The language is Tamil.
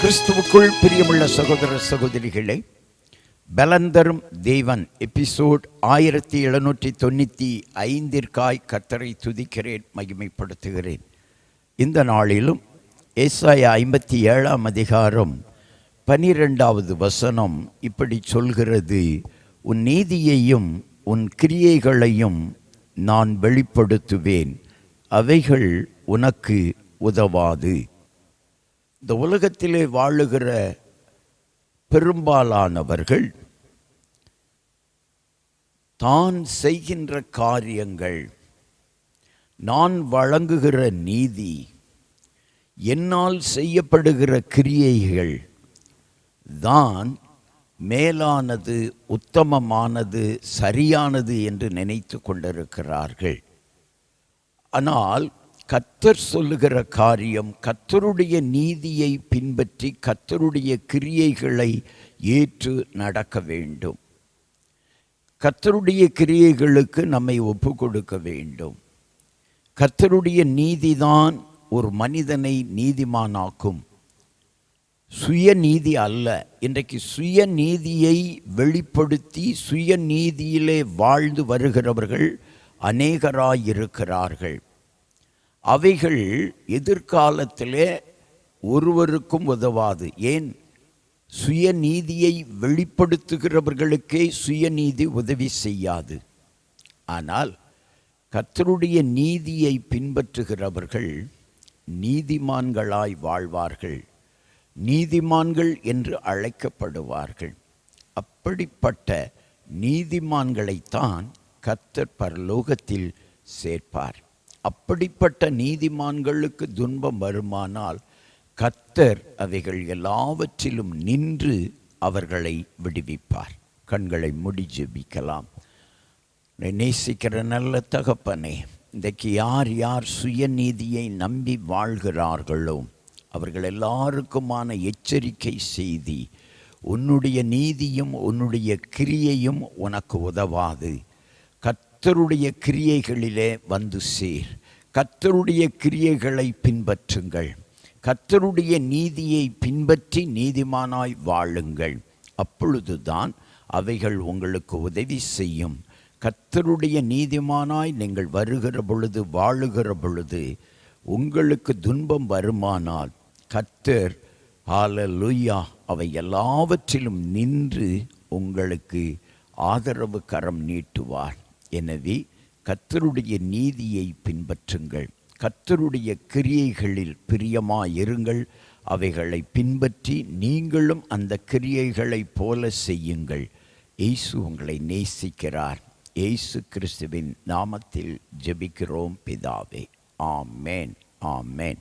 கிறிஸ்துவுக்குள் பிரியமுள்ள சகோதர சகோதரிகளை பலந்தரும் தேவன் எபிசோட் ஆயிரத்தி எழுநூற்றி தொண்ணூற்றி ஐந்திற்காய் கத்தரை துதிக்கிறேன் மகிமைப்படுத்துகிறேன். இந்த நாளிலும் ஏசாய ஐம்பத்தி ஏழாம் அதிகாரம் பனிரெண்டாவது வசனம் இப்படி சொல்கிறது உன் நீதியையும் உன் கிரியைகளையும் நான் வெளிப்படுத்துவேன் அவைகள் உனக்கு உதவாது. இந்த உலகத்திலே வாழுகிற பெரும்பாலானவர்கள் தான் செய்கின்ற காரியங்கள் நான் வழங்குகிற நீதி என்னால் செய்யப்படுகிற கிரியைகள் தான் மேலானது உத்தமமானது சரியானது என்று நினைத்து கொண்டிருக்கிறார்கள். ஆனால் கத்தர் சொல்லுகிற காரியம் கத்தருடைய நீதியை பின்பற்றி கத்தருடைய கிரியைகளை ஏற்று நடக்க வேண்டும். கத்தருடைய கிரியைகளுக்கு நம்மை ஒப்பு கொடுக்க வேண்டும். கத்தருடைய நீதிதான் ஒரு மனிதனை நீதிமானாக்கும். சுயநீதி அல்ல. இன்றைக்கு சுயநீதியை வெளிப்படுத்தி சுயநீதியிலே வாழ்ந்து வருகிறவர்கள் அநேகராயிருக்கிறார்கள். அவைகள் எதிர்காலத்திலே ஒருவருக்கும் உதவாது. ஏன்? சுயநீதியை வெளிப்படுத்துகிறவர்களுக்கே சுயநீதி உதவி செய்யாது. ஆனால் கத்தருடைய நீதியை பின்பற்றுகிறவர்கள் நீதிமான்களாய் வாழ்வார்கள். நீதிமான்கள் என்று அழைக்கப்படுவார்கள். அப்படிப்பட்ட நீதிமான்களைத்தான் கத்தர் பரலோகத்தில் சேர்ப்பார். அப்படிப்பட்ட நீதிமான்களுக்கு துன்பம் வருமானால் கத்தர் அவைகள் எல்லாவற்றிலும் நின்று அவர்களை விடுவிப்பார். கண்களை முடி ஜெபிக்கலாம் நேசிக்கிற நல்ல தகப்பனே இன்றைக்கு யார் யார் சுயநீதியை நம்பி வாழ்கிறார்களோ அவர்கள் எல்லாருக்குமான எச்சரிக்கை செய்தி உன்னுடைய நீதியும் உன்னுடைய கிரியையும் உனக்கு உதவாது. கத்தருடைய கிரியைகளிலே வந்து சேர். கத்தருடைய கிரியைகளை பின்பற்றுங்கள். கத்தருடைய நீதியை பின்பற்றி நீதிமானாய் வாழுங்கள். அப்பொழுதுதான் அவைகள் உங்களுக்கு உதவி செய்யும். கத்தருடைய நீதிமானாய் நீங்கள் வருகிற பொழுது வாழுகிற பொழுது உங்களுக்கு துன்பம் வருமானால் கத்தர் ஆல லுய்யா அவை எல்லாவற்றிலும் நின்று உங்களுக்கு ஆதரவு கரம் நீட்டுவார். எனவே கத்தருடைய நீதியை பின்பற்றுங்கள். கத்தருடைய கிரியைகளில் பிரியமாயிருங்கள். அவைகளை பின்பற்றி நீங்களும் அந்த கிரியைகளைப் போல செய்யுங்கள். இயேசு உங்களை நேசிக்கிறார். இயேசு கிறிஸ்துவின் நாமத்தில் ஜெபிக்கிறோம் பிதாவே. ஆமேன். ஆமேன்.